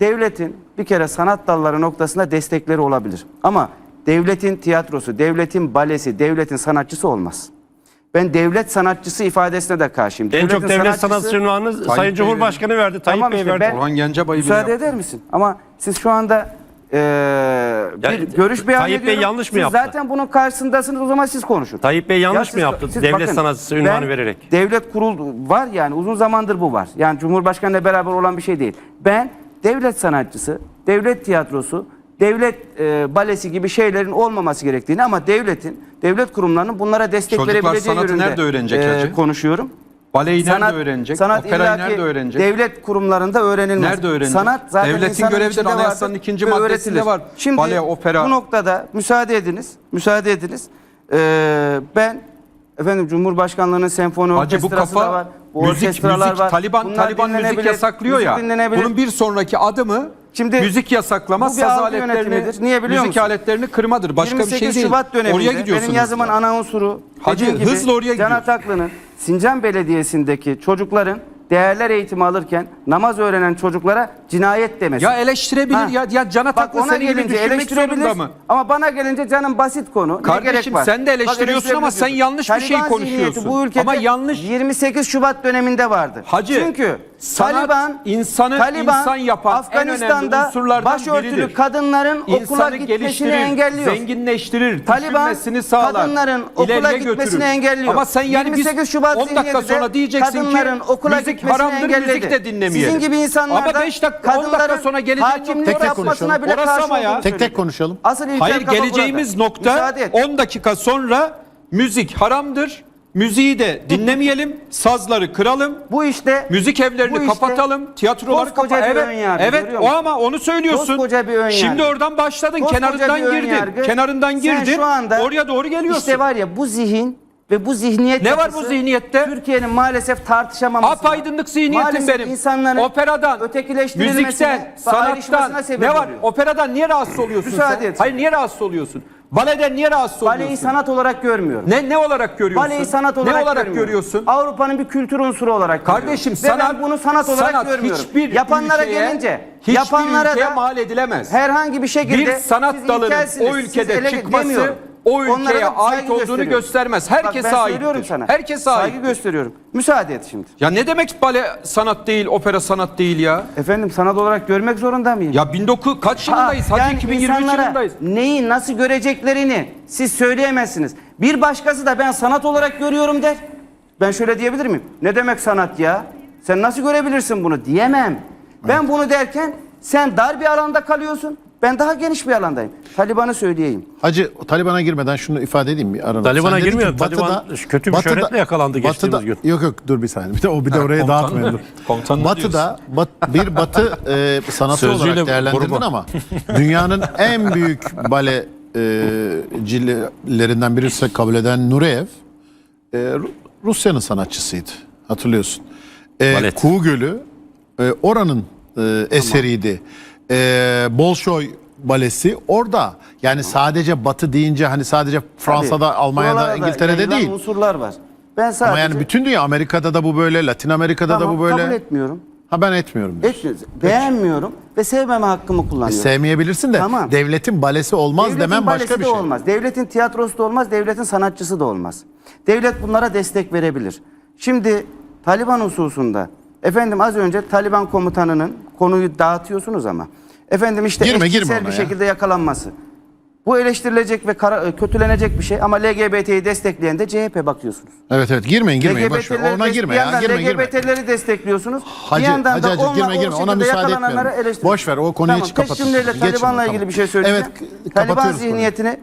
devletin bir kere sanat dalları noktasında destekleri olabilir. Ama devletin tiyatrosu, devletin balesi, devletin sanatçısı olmaz. Ben devlet sanatçısı ifadesine de karşıyım. En çok Devletin devlet sanatçısı- sanatçısı ünvanını Sayın Bey Cumhurbaşkanı verdi. Tayyip Tamam Bey işte verdi. ben- Orhan Gencebay'ı bile Müsaade yaptı. eder misin? Ama siz şu anda eee, bir Yani görüş beyan Tayyip Bey ediyorum. yanlış mı Siz yaptı? Zaten bunun karşısındasınız o zaman siz konuşun. Tayyip Bey yanlış Ya mı siz- yaptı? siz devlet bakın, sanatçısı ünvanı ben vererek. Devlet kurul var yani uzun zamandır bu var. Yani Cumhurbaşkanıyla beraber olan bir şey değil. Ben devlet sanatçısı, devlet tiyatrosu, devlet e, balesi gibi şeylerin olmaması gerektiğini ama devletin, devlet kurumlarının bunlara destek Çocuklar verebileceği sanatı yönünde nerede öğrenecek e, hacı? konuşuyorum. Baleyi nerede öğrenecek? Operayı illaki nerede öğrenecek? Devlet kurumlarında öğrenilmez. Nerede öğrenecek? Sanat zaten Devletin görevidir. Anayasanın vardır ikinci ve maddesinde öğretilir. var. Şimdi Bale, opera. bu noktada müsaade ediniz. Müsaade ediniz. Ee, ben efendim Cumhurbaşkanlığının senfoni Hacı bu orkestrası da kafa var. Bu müzik, orkestralar müzik var. Taliban Bunlar Taliban müzik dinlenebilir, yasaklıyor müzik ya. dinlenebilir. Bunun bir sonraki adımı Şimdi müzik yasaklama, bu bir saz algı aletlerini, yönetimidir. Niye biliyor müzik musun? aletlerini kırmadır. Başka bir 28 şey değil. Şubat döneminde Oraya gidiyorsunuz. benim yazımın ana unsuru Hacı, dediğim gibi hızla oraya Can gidiyorsun. Ataklı'nın Sincan Belediyesi'ndeki çocukların değerler eğitimi alırken namaz öğrenen çocuklara cinayet demesi. Ya eleştirebilir Ha. ya ya Can Bak Ataklı ona seni gibi düşünmek eleştirebilir zorunda mı? ama bana gelince canım basit konu. ne Kardeşim, gerek var? sen de eleştiriyorsun Bak, ama sen yanlış bir şey Taliban konuşuyorsun. Bu ülkede Ama yanlış- 28 Şubat döneminde vardı. Hacı, Çünkü sanat Taliban insanı Taliban, insan yapan Afganistan'da başörtülü biridir. kadınların okula İnsanı gitmesini engelliyor. zenginleştirir, Taliban sağlar, kadınların okula gitmesini götürür. engelliyor. Ama sen yani biz 28 Şubat 10 dakika sonra diyeceksin ki kadınların okula müzik gitmesini haramdır, engelledi. müzik de dinlemeyelim. Sizin gibi insanlar Ama da 5 dakika 10 dakika kadınların sonra geleceğin hakimlik nokta orası. yapmasına bile Orası karşı ama ya. Tek tek konuşalım. Asıl Hayır geleceğimiz burada. nokta Müsaade et. 10 dakika sonra müzik haramdır. Müziği de dinlemeyelim, sazları kıralım. Bu işte Müzik evlerini işte kapatalım, tiyatroları kapatalım. Evet, ön yargı, evet o ama onu söylüyorsun. Koskoca bir ön Şimdi oradan başladın, Koskoca kenarından girdin. Kenarından Sen girdin. şu anda oraya doğru geliyorsun. İşte var ya bu zihin ve bu zihniyet Ne var yapısı bu zihniyette? Türkiye'nin maalesef tartışamaması. Apaydınlık zihniyetim Maalesef benim. insanların Operadan, ötekileştirilmesine müzikten, ve sanattan ayrışmasına sebep ne var? oluyor. Operadan niye rahatsız oluyorsun Müsaade sen? et. Hayır niye rahatsız oluyorsun? Baleden niye rahatsız oluyorsun? Baleyi sanat olarak görmüyorum. Ne ne olarak görüyorsun? Baleyi sanat olarak Ne olarak görmüyorum. görüyorsun? Avrupa'nın bir kültür unsuru olarak Kardeşim görüyorum. Ve sanat ben bunu sanat olarak sanat görmüyorum. hiçbir Yapanlara ülkeye, gelince hiçbir yapanlara ülkeye da mal edilemez. herhangi bir şekilde bir sanat siz dalının ilkelsiniz, o siz ülkede ele- çıkması demiyorum. O ülkeye ait saygı olduğunu göstermez. Herkese Bak ben söylüyorum sana. Herkese Saygı aittir. gösteriyorum. Müsaade et şimdi. Ya ne demek bale sanat değil, opera sanat değil ya? Efendim sanat olarak görmek zorunda mıyım? Ya 19 kaç yılındayız? Ha, Hadi yani 2023 insanlara yılındayız. Neyi nasıl göreceklerini siz söyleyemezsiniz. Bir başkası da ben sanat olarak görüyorum der. Ben şöyle diyebilir miyim? Ne demek sanat ya? Sen nasıl görebilirsin bunu? Diyemem. Ben bunu derken sen dar bir alanda kalıyorsun. Ben daha geniş bir alandayım. Taliban'ı söyleyeyim. Hacı Taliban'a girmeden şunu ifade edeyim mi? Arada. Taliban'a girmiyor. ki Taliban kötü bir şöhretle yakalandı geçtiğimiz gün. Yok yok dur bir saniye. Bir de o bir de oraya komutan- dağıtmayın. dur. komutanını Batı'da bat, bir Batı e, sanatı Sözcüğüyle olarak değerlendirdin koruma. ama dünyanın en büyük bale e, cillerinden birisi kabul eden Nureyev e, Ru- Rusya'nın sanatçısıydı. Hatırlıyorsun. E. Kuğu Gölü e, oranın e, eseriydi. E, Bolşoy balesi orada. Yani sadece Batı deyince hani sadece Fransa'da, Tabii. Almanya'da, Buralarda İngiltere'de yayılan değil. unsurlar var. Ben sadece Ama yani bütün dünya Amerika'da da bu böyle, Latin Amerika'da Tamam, da bu böyle. kabul etmiyorum. Ha ben etmiyorum. diyor. Etmiyorum. Beğenmiyorum ve sevmeme hakkımı kullanıyorum. Sevmeyebilirsin de Tamam. devletin balesi olmaz Devletin demem başka balesi bir de şey. olmaz. Devletin tiyatrosu da olmaz, devletin sanatçısı da olmaz. Devlet bunlara destek verebilir. Şimdi Taliban hususunda efendim az önce Taliban komutanının konuyu dağıtıyorsunuz ama efendim işte Girme, girme bir ya. şekilde yakalanması. Bu eleştirilecek ve kara- kötülenecek bir şey ama LGBT'yi destekleyen de CHP bakıyorsunuz. Evet evet girmeyin girmeyin boş ver. Ona girme ya girme girme. LGBT'leri destekliyorsunuz. Hacı, bir yandan hacı, da hacı, onunla, girme, girme. Ona müsaade etmiyorum. Boş ver, o konuyu tamam, hiç kapat- Geç Taliban'la ilgili tamam. bir şey söyleyeceğim. Evet, Taliban konuyu. zihniyetini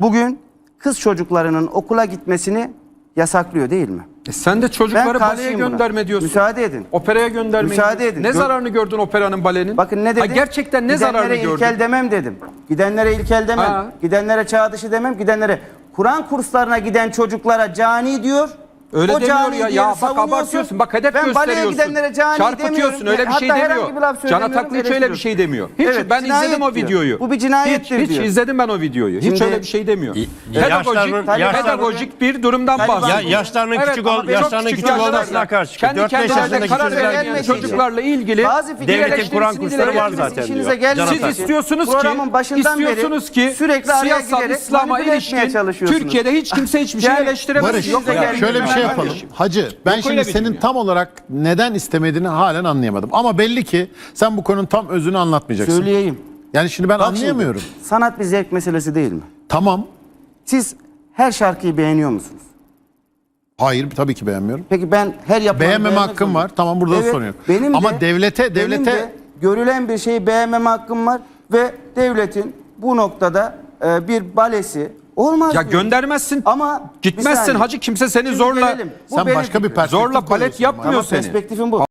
bugün kız çocuklarının okula gitmesini yasaklıyor değil mi? E sen de çocukları baleye karşıyım buna. gönderme diyorsun. Müsaade edin. Operaya gönderme. Müsaade edin. Ne Gö- zararını gördün operanın balenin? Bakın ne Ha, dedim? gerçekten ne zararını Gidenlere gördün? ilkel demem dedim. Gidenlere ilkel demem. Ha. Gidenlere çağ dışı demem. Gidenlere Kur'an kurslarına giden çocuklara cani diyor. Öyle o demiyor ya. Ya bak abartıyorsun. Bak hedef ben baleye gösteriyorsun. gidenlere cani Çarpıtıyorsun öyle bir şey demiyor. Can söylemiyorum, Ataklı hiç öyle bir şey demiyor. Hiç Evet, ben izledim o diyor. videoyu. Bu bir cinayettir hiç, hiç diyor. izledim ben o videoyu. Hiç Şimdi- öyle bir şey demiyor. Pedagojik, yaşlarının- yaşlarının- pedagojik bir durumdan bahsediyor. Ya yaşlarının küçük ol- yaşlarının küçük yaşlarda olmasına karşı. Kendi 4-5 kendilerine yaşındaki karar gibi. çocuklarla ilgili Bazı Devletin Kur'an kursları var zaten diyor. Siz istiyorsunuz ki Programın başından beri istiyorsunuz ki sürekli siyasal İslam'a ilişkin çalışıyorsunuz. Türkiye'de hiç kimse hiçbir şey eleştiremez. Şöyle bir şey yapalım. kardeşim. Hacı ben Yok şimdi senin dünya. tam olarak neden istemediğini halen anlayamadım. Ama belli ki sen bu konunun tam özünü anlatmayacaksın. Söyleyeyim. Yani şimdi ben Bak şimdi, anlayamıyorum. sanat bir zevk meselesi değil mi? Tamam. Siz her şarkıyı beğeniyor musunuz? Hayır tabii ki beğenmiyorum. Peki ben her yapılanı Beğenmeme hakkım var. Tamam, burada da sorun yok. Benim Ama de- devlete- benim devlete- de görülen bir şeyi beğenmeme hakkım var ve devletin bu noktada e, bir balesi olmaz. Ya göndermezsin. Ama bir Gitmezsin saniye. hacı kimse seni Şimdi zorla gelelim. Bu Sen benim başka bir fikrim. perspektif zorla palet koyuyorsun ama. yapmıyor Ama seni. perspektifim bu.